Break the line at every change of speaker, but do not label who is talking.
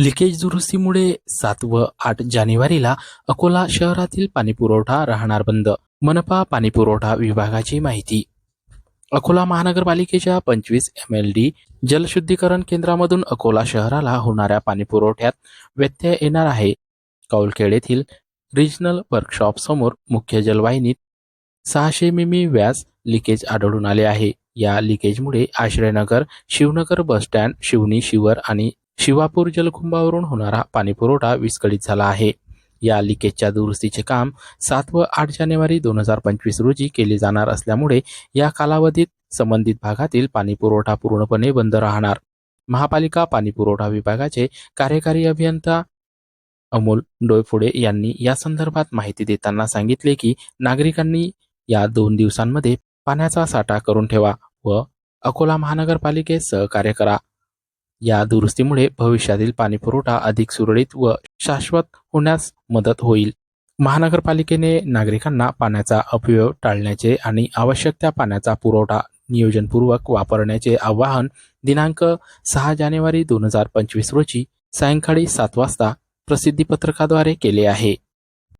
Leakage दुरुस्तीमुळे सात व आठ जानेवारीला अकोला शहरातील पाणीपुरवठा राहणार बंद. मनपा पाणीपुरवठा विभागाची माहिती. अकोला महानगरपालिकेच्या पंचवीस एम एल डी जलशुद्धीकरण केंद्रामधून अकोला शहराला होणाऱ्या पाणीपुरवठ्यात व्यत्यय येणार आहे. कौलखेड येथील रिजनल वर्कशॉप समोर मुख्य जलवाहिनीत सहाशे मिमी व्यास लिकेज आढळून आले आहे. या लिकेजमुळे आश्रयनगर शिवनगर बसस्टँड शिवनी शिवर आणि शिवापूर जलकुंभावरून होणारा पाणीपुरवठा विस्कळीत झाला आहे. या लिकेजच्या दुरुस्तीचे काम सात व आठ जानेवारी दोन हजार पंचवीस रोजी केले जाणार असल्यामुळे या कालावधीत संबंधित भागातील पाणीपुरवठा पूर्णपणे बंद राहणार. महापालिका पाणीपुरवठा विभागाचे कार्यकारी अभियंता अमोल डोयफोडे यांनी या संदर्भात माहिती देताना सांगितले की नागरिकांनी या दोन दिवसांमध्ये पाण्याचा साठा करून ठेवा व अकोला महानगरपालिकेत सहकार्य करा. या दुरुस्तीमुळे भविष्यातील पाणीपुरवठा अधिक सुरळीत व शाश्वत होण्यास मदत होईल. महानगरपालिकेने नागरिकांना पाण्याचा अपव्यय टाळण्याचे आणि आवश्यक त्या पाण्याचा पुरवठा नियोजनपूर्वक वापरण्याचे आवाहन दिनांक सहा जानेवारी दोन हजार पंचवीस रोजी सायंकाळी सात वाजता प्रसिद्धीपत्रकाद्वारे केले आहे.